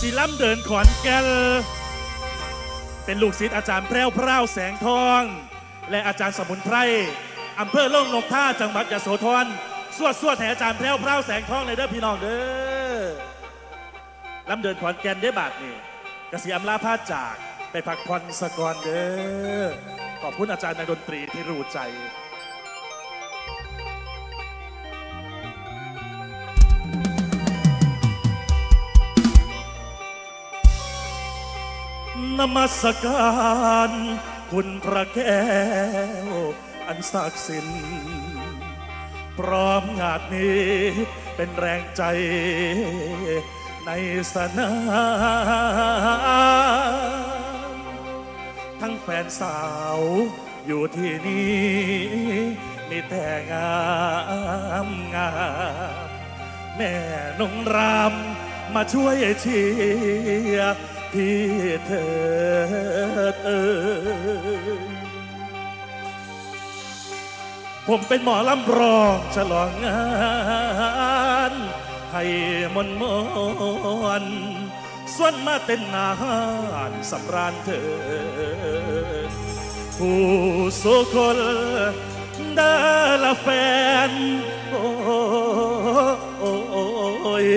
สีล้ำเดินขอนแก่นเป็นลูกศิษย์อาจารย์แพรวพราวแสงทอง และอาจารย์สมุนไพรอำเภอล่องนกท่าจังหวัดยโสธรสวดสวดแห่อาจารย์แพรวพราวแสงทองเลยเด้อพี่น้องเด้อล้ำเดินขอนแก่นได้บาทนี่กษีอำลาพาจากไปพักผ่อนสะกอนเด้อขอบคุณอาจารย์ในดนตรีที่รู้ใจ นมัสการ คุณพระแก้ว อันศักดิ์สิทธิ์พร้อมงานนี้เป็นแรงใจในสนามทั้งแฟนสาวอยู่ที่นี่มีแต่งามงามแม่นงรามมาช่วยเชียร์ พี่เถิดเอ่ยผมเป็นหมอลำรองฉลองงานให้มนมนส่วนมาเต้นนานสำราญเถิดผู้สุคนเดาละแฟน โอ้โอ้ย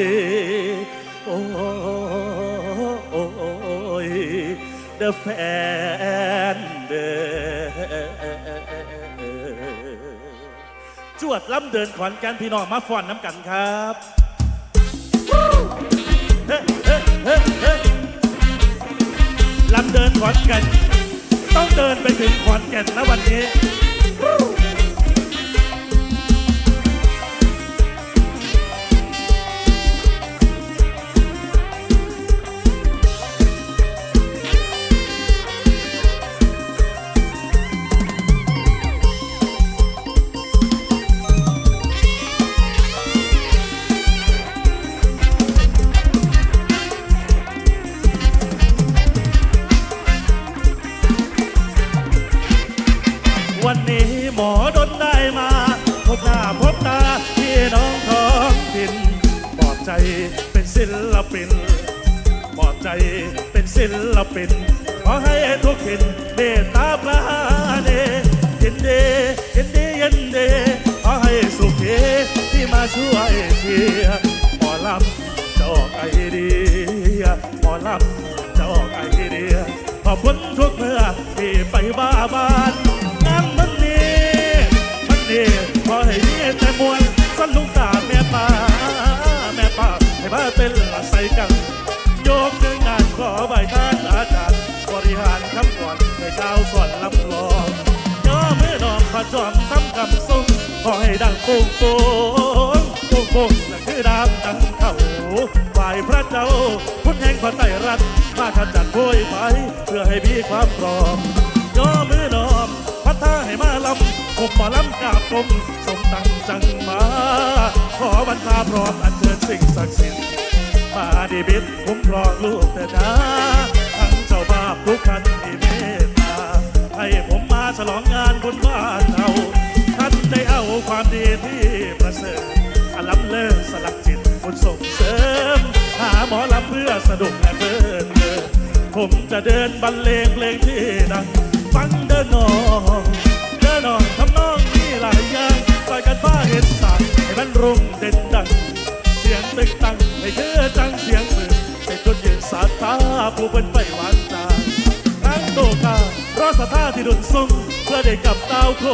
the fan จวดล้ำเดินขอนแกันพี่น้องมาฟ้อนน้ำกันครับเฮ้เฮ้เฮ้เฮ้ลำเดินขอนแกันต้องเดินไปถึงขอนแก่นนะวันนี้ เป็นศิลปินปลอบใจเป็นศิลปิน ขอให้ทุกถิ่นเมตตาปราณียินเดียินเดียินเดีขอให้สุขีที่มาช่วยเชียร์หมอลำจอกไอเดียหมอลำจอกไอเดียขอบคุณทุกเมื่อที่ไปบ้าบ้านงานมันนี้มันนี้ขอให้มีแต่มวลสันลุงตาแม่ป่าแม่ป่า มาเต้นละใส่กัน โยกเรื่องานขอใบท่านอาจารย์ บริหารคำก่อนให้ก้าวสอนลำลองย่อมือนอมผจอมทำคำส่งขอให้ดังโป่งโป่งโป่งโป่งและคือดามดังเขาไหวพระเจ้าคุณแห่งพระไตรรัตน์มาขจัดโวยไปเพื่อให้มีความพร้อมย่อมือนอมพัดท่าให้มาลำผมหมอลำกาบกรมสมตังจังมา ขอบรรพาพร้อมอันเช สิ่งศักดิ์สิทธิ์มาดีบิดคุ้มครองลูกแต่นะทั้งเจ้าภาพทุกท่านที่เมตตาให้ผมมาฉลองงานบนบ้านเราท่านได้เอาความดีที่ประเสริฐอาล้ำเลิศสลักจิตบุญส่งเสริม หาหมอลำเพื่อสนุกและเพลินเพลินผมจะเดินบรรเลงเพลงที่ดังฟังเดินนองเดินนองทำนองมีหลายอย่างคอยกันฟ้าเห็นสายให้มันรุ่งเด่นดัง สียงตึกตังให้คือจังเสียงปืนให้จนยืนสาตาผู้เป็นไปหวานจางนั่งโตการอสถาที่ดุนส่งเพื่อได้กับดาวโค้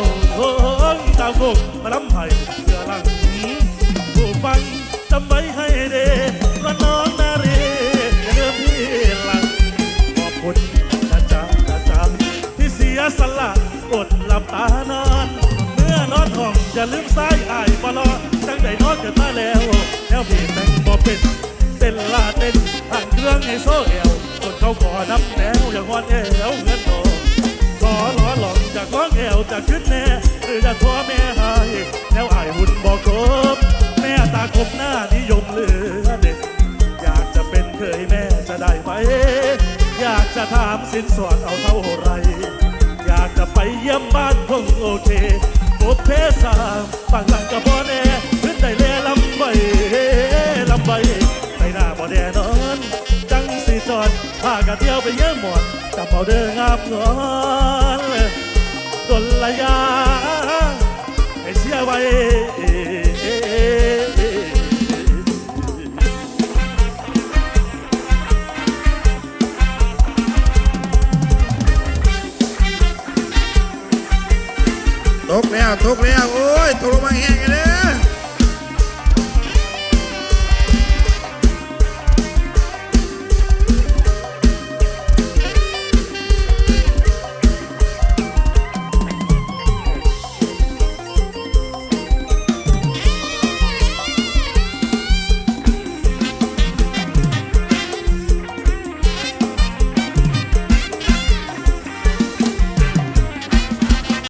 งดาวโคงมาล้ำไผ่เพื่อลังผู้ฟังจำไว้ให้ดีว่าน้องนาเรีอย่าลืมพี่หลังขอบคุณนะจ๊ะนะจ๊ะที่เสียสละอดหลับตานอนเมื่อนอนห้องอย่าลืมสายอายบลอ จังได้นอนกันมาแล้วแล้วพี่แต่งบ่เป็นเต้นลาเต้นห่างเครื่องให้โซ่เอวคนเขาขอนับแนวอย่างวันเอวเงินโตขอล้อหลอกจากร้องเอวจากขึ้นแน่หรือจะทัวแม่หายแล้วอายหุ่นบอกครบแม่ตาคมหน้านิยมเหลือเด็ดอยากจะเป็นเคยแม่จะได้ไหมอยากจะถามสินสอดเอาเท่าไรอยากจะไปเยี่ยมบ้านคงโอเค เพสามบางหลังก็บ่แน่ขึ้นได้แลลำใบลำใบไปหน้าบ่แน่นอนจังสิจอดพากันเที่ยวไปเยอะหมดจับเอาเด้องามงอนดนละยาให้เสียไว้ ตกแล้วตกแล้ว โอ้ยตกลงมาแห้งเลย